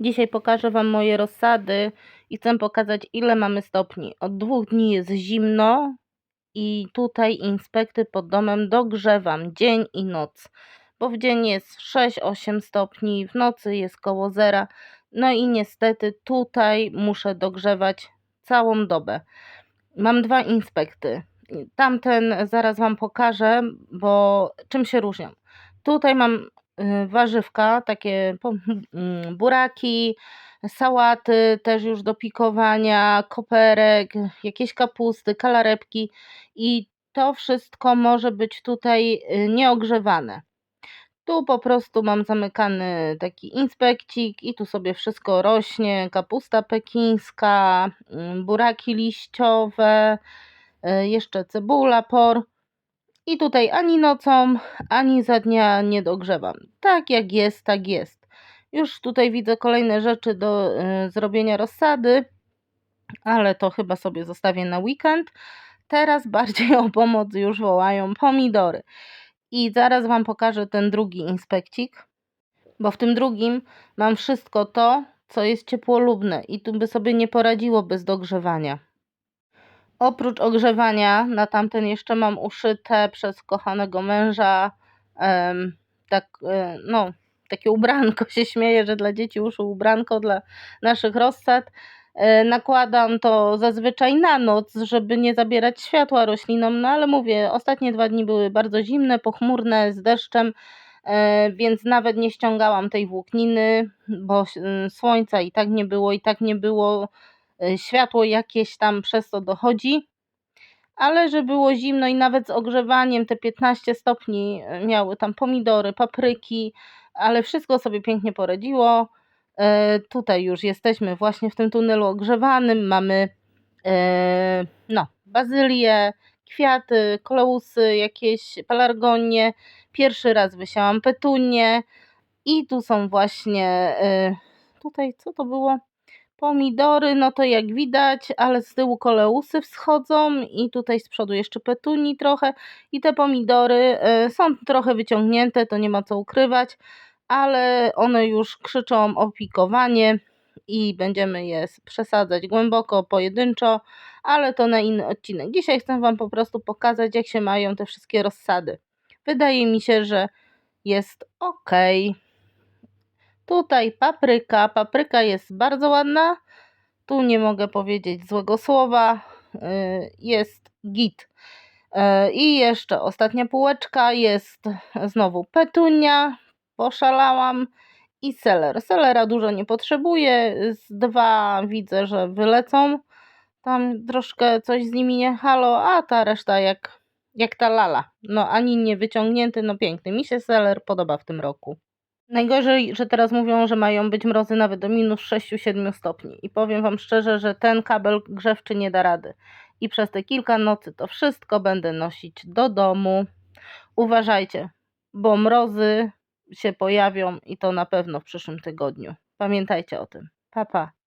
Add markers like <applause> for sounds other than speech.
Dzisiaj pokażę Wam moje rozsady i chcę pokazać ile mamy stopni. Od dwóch dni jest zimno i tutaj inspekty pod domem dogrzewam dzień i noc. Bo w dzień jest 6-8 stopni, w nocy jest koło zera. No i niestety tutaj muszę dogrzewać całą dobę. Mam dwa inspekty. Tamten zaraz Wam pokażę, bo czym się różnią. Tutaj mam y, warzywka, takie mm, buraki, sałaty też już do pikowania, koperek, jakieś kapusty, kalarepki i to wszystko może być tutaj y, nieogrzewane. Tu po prostu mam zamykany taki inspekcik i tu sobie wszystko rośnie. Kapusta pekińska, mm, buraki liściowe, y, jeszcze cebula, por. I tutaj ani nocą, ani za dnia nie dogrzewam. Tak jak jest, tak jest. Już tutaj widzę kolejne rzeczy do y, zrobienia rozsady, ale to chyba sobie zostawię na weekend. Teraz <laughs> bardziej o pomoc już wołają pomidory. I zaraz Wam pokażę ten drugi inspekcik, bo w tym drugim mam wszystko to, co jest ciepłolubne i tu by sobie nie poradziło bez dogrzewania. Oprócz ogrzewania na tamten jeszcze mam uszyte przez kochanego męża em, tak, e, no, takie ubranko, <laughs> się śmieję, że dla dzieci uszył ubranko dla naszych rozsad. E, Nakładam to zazwyczaj na noc, żeby nie zabierać światła roślinom, no ale mówię, ostatnie dwa dni były bardzo zimne, pochmurne, z deszczem, e, więc nawet nie ściągałam tej włókniny, bo słońca i tak nie było, i tak nie było, światło jakieś tam przez to dochodzi. Ale że było zimno i nawet z ogrzewaniem te 15 stopni e, miały tam pomidory, papryki, ale wszystko sobie pięknie poradziło. E, tutaj już jesteśmy właśnie w tym tunelu ogrzewanym. Mamy no, bazylię, kwiaty, koleusy, jakieś pelargonie. Pierwszy raz wysiałam petunię i tu są właśnie tutaj co to było? Pomidory, no to jak widać, ale z tyłu koleusy wschodzą i tutaj z przodu jeszcze petuni trochę i te pomidory e, są trochę wyciągnięte, to nie ma co ukrywać, ale one już krzyczą o pikowanie i będziemy je przesadzać głęboko, pojedynczo, ale to na inny odcinek. Dzisiaj chcę Wam po prostu pokazać, jak się mają te wszystkie rozsady. Wydaje mi się, że jest ok. Tutaj papryka. Papryka jest bardzo ładna. Tu nie mogę powiedzieć złego słowa. y, Jest git. Y, I jeszcze ostatnia półeczka jest znowu petunia. Poszalałam. I seler. Selera dużo nie potrzebuję. Z dwa widzę, że wylecą. Tam troszkę coś z nimi nie halo, a ta reszta jak, jak ta lala. No ani nie wyciągnięty, no piękny. Mi się seler podoba w tym roku. Najgorzej, że teraz mówią, że mają być mrozy nawet do minus 6-7 stopni. I powiem Wam szczerze, że ten kabel grzewczy nie da rady. I przez te kilka nocy to wszystko będę nosić do domu. Uważajcie, bo mrozy się pojawią i to na pewno w przyszłym tygodniu. Pamiętajcie o tym. Pa, pa.